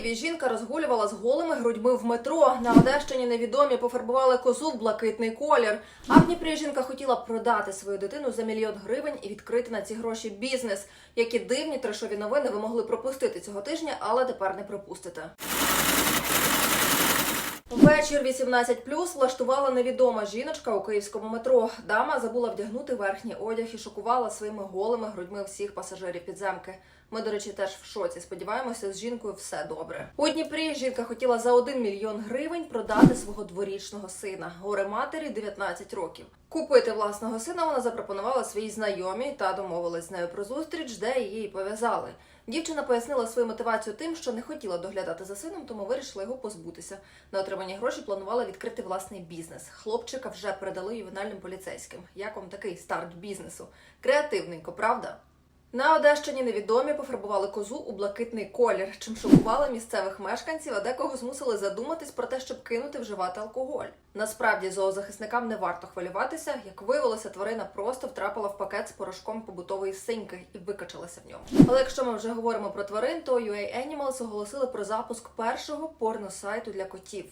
Києві жінка розгулювала з голими грудьми в метро. На Одещині невідомі пофарбували козу в блакитний колір. А в Дніпрі жінка хотіла продати свою дитину за мільйон гривень і відкрити на ці гроші бізнес. Які дивні трешові новини ви могли пропустити цього тижня, але тепер не пропустите. Вечір 18+, влаштувала невідома жіночка у київському метро. Дама забула вдягнути верхній одяг і шокувала своїми голими грудьми всіх пасажирів підземки. Ми, до речі, теж в шоці. Сподіваємося, з жінкою все добре. У Дніпрі жінка хотіла за 1 мільйон гривень продати свого дворічного сина. Горе матері 19 років. Купити власного сина вона запропонувала своїй знайомій та домовилась з нею про зустріч, де її пов'язали. Дівчина пояснила свою мотивацію тим, що не хотіла доглядати за сином, тому вирішила його позбутися. На отримані гроші планувала відкрити власний бізнес. Хлопчика вже передали ювенальним поліцейським. Як вам такий старт бізнесу? Креативненько, правда? На Одещині невідомі пофарбували козу у блакитний колір, чим шокували місцевих мешканців, а декого змусили задуматись про те, щоб кинути вживати алкоголь. Насправді зоозахисникам не варто хвилюватися. Як виявилося, тварина просто втрапила в пакет з порошком побутової синьки і викачалася в ньому. Але якщо ми вже говоримо про тварин, то UA Animals оголосили про запуск першого порносайту для котів.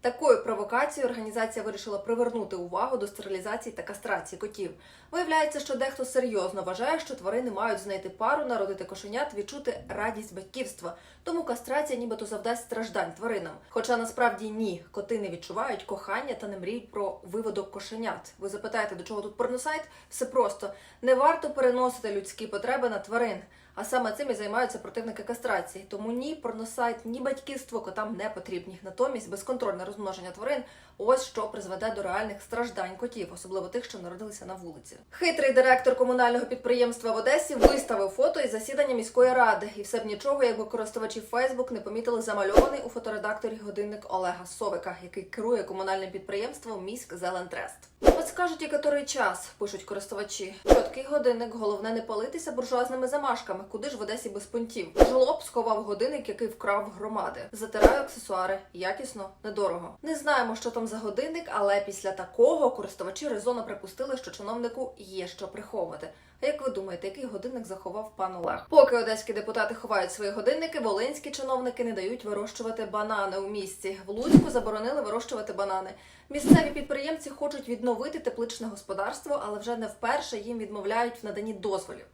Такою провокацією організація вирішила привернути увагу до стерилізації та кастрації котів. Виявляється, що дехто серйозно вважає, що тварини мають знайти пару, народити кошенят, відчути радість батьківства. Тому кастрація нібито завдасть страждань тваринам. Хоча насправді ні, коти не відчувають кохання та не мріють про виводок кошенят. Ви запитаєте, до чого тут порносайт? Все просто не варто переносити людські потреби на тварин. А саме цим і займаються противники кастрації. Тому ні порносайт, ні батьківство котам не потрібні. Натомість безконтрольне розмноження тварин ось що призведе до реальних страждань котів, особливо тих, що народилися на вулиці. Хитрий директор комунального підприємства в Одесі виставив фото із засідання міської ради, і все б нічого, якби користувачі Facebook не помітили замальований у фоторедакторі годинник Олега Совика, який керує комунальним підприємством Міськ Зелентрест. От скажуть, котрий час, пишуть користувачі. Чіткий годинник, головне не палитися буржуазними замашками. Куди ж в Одесі без понтів? Жлоб сховав годинник, який вкрав громади. Затираю аксесуари, якісно, недорого. Не знаємо, що там за годинник, але після такого користувачі резонно припустили, що чиновнику є що приховувати. А як ви думаєте, який годинник заховав пан Олег? Поки одеські депутати ховають свої годинники, волинські чиновники не дають вирощувати банани у місті. В Луцьку заборонили вирощувати банани. Місцеві підприємці хочуть відновити тепличне господарство, але вже не вперше їм відмовляють в наданні дозволів.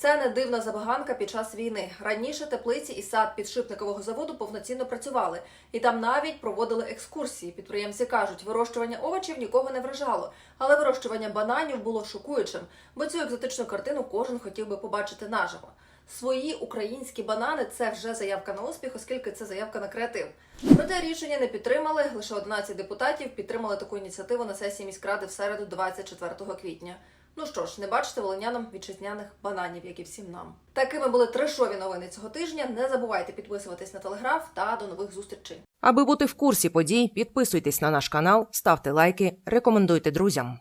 Це не дивна забаганка під час війни. Раніше теплиці і сад підшипникового заводу повноцінно працювали, і там навіть проводили екскурсії. Підприємці кажуть, вирощування овочів нікого не вражало, але вирощування бананів було шокуючим, бо цю екзотичну картину кожен хотів би побачити наживо. Свої українські банани це вже заявка на успіх, оскільки це заявка на креатив. Проте рішення не підтримали. Лише 11 депутатів підтримали таку ініціативу на сесії міськради в середу, 24 квітня. Ну що ж, не бачите волинянам вітчизняних бананів, як і всім нам. Такими були трешові новини цього тижня. Не забувайте підписуватись на телеграф та до нових зустрічей. Аби бути в курсі подій, підписуйтесь на наш канал, ставте лайки, рекомендуйте друзям.